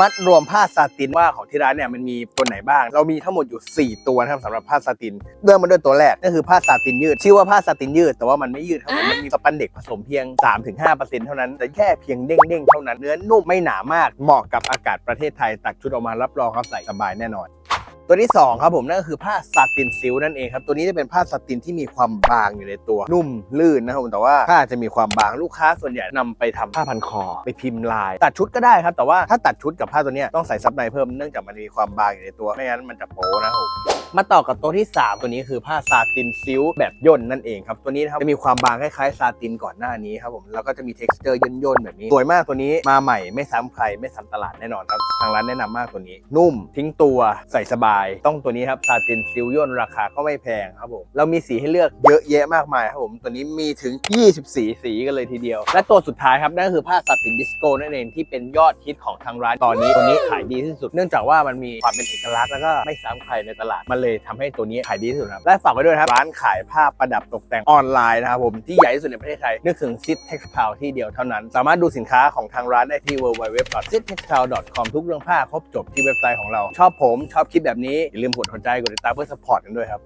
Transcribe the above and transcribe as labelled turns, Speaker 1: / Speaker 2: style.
Speaker 1: มัดรวมผ้าซาตินว่าของที่ร้านเนี่ยมันมีตัวไหนบ้าง เรามีทั้งหมดอยู่ 4 ตัวนะครับสำหรับผ้าซาติน เริ่มมาด้วยตัวแรกก็คือผ้าซาตินยืด ชื่อว่าผ้าซาตินยืด แต่ว่ามันไม่ยืดครับผมมันมีสปันเด็กผสมเพียง 3-5%เท่านั้นแต่แค่เพียงเด้งๆเท่านั้นเนื้อนุ่มไม่หนามากเหมาะกับอากาศประเทศไทยตักชุดออกมารับรองครับใส่สบายแน่นอน ตัวที่ 2 ครับผมนั่นก็คือผ้าซาตินซิลนั่นเองครับ ตัวนี้จะเป็นผ้าซาตินที่มีความบางอยู่ในตัว นุ่มลื่นนะครับผมแต่ว่าผ้าจะมีความบางลูกค้าส่วนใหญ่นำไปทำผ้าพันคอ ไปพิมพ์ลาย ตัดชุดก็ได้ครับ แต่ว่าถ้าตัดชุดกับผ้าตัวนี้ต้องใส่ซับในเพิ่มเนื่องจากมันมีความบางอยู่ในตัวไม่งั้นมันจะโป๊นะครับ มาต่อกับตัวที่ 3 ตัวนี้คือผ้าซาตินซิลแบบย่นนั่นเองครับตัวนี้นะครับจะมีความบางคล้ายๆซาตินก่อนหน้านี้ครับผมแล้วก็จะมี t e x t อร์ย่นๆแบบนี้สวยมากตัวนี้มาใหม่ไม่ซ้ำใครไม่ซ้ำตลาดแน่นอนครับทางร้านแนะนำมากตัวนี้ นุ่มทิ้งตัวใส่สบาย ต้องตัวนี้ครับซาตินซิลย่นราคาก็ไม่แพงครับผมเรามีสีให้เลือกเยอะแยะมากมายครับผมตัวนี้มีถึง 24 สีกันเลยทีเดียว และตัวสุดท้ายครับนั่นคือผ้าซาตินดิสโก้นั่นเองที่เป็นยอดฮิตของทางร้านตอนนี้ตัวนี้ขายดีที่สุด เนื่องจากว่ามันมีความเป็นเอกลักษณ์แล้วก็ไม่ซ้ำใครในตลาดมันเลยทำให้ตัวนี้ขายดีที่สุดครับและฝากไว้ด้วยครับร้านขายผ้าประดับตกแต่งออนไลน์นะครับผมที่ใหญ่ที่สุดในประเทศไทยนึกถึงซิดเท็กซ์พาวที่เดียวเท่านั้น สามารถดูสินค้าของทางร้านได้ที่ www.sittextile.com ทุกเรื่องผ้าครบจบที่เว็บไซต์ของเรา ชอบผมชอบคลิปแบบนี้อย่าลืมกดหัวใจกดติดตามเพื่อสปอร์ตกันด้วยครับ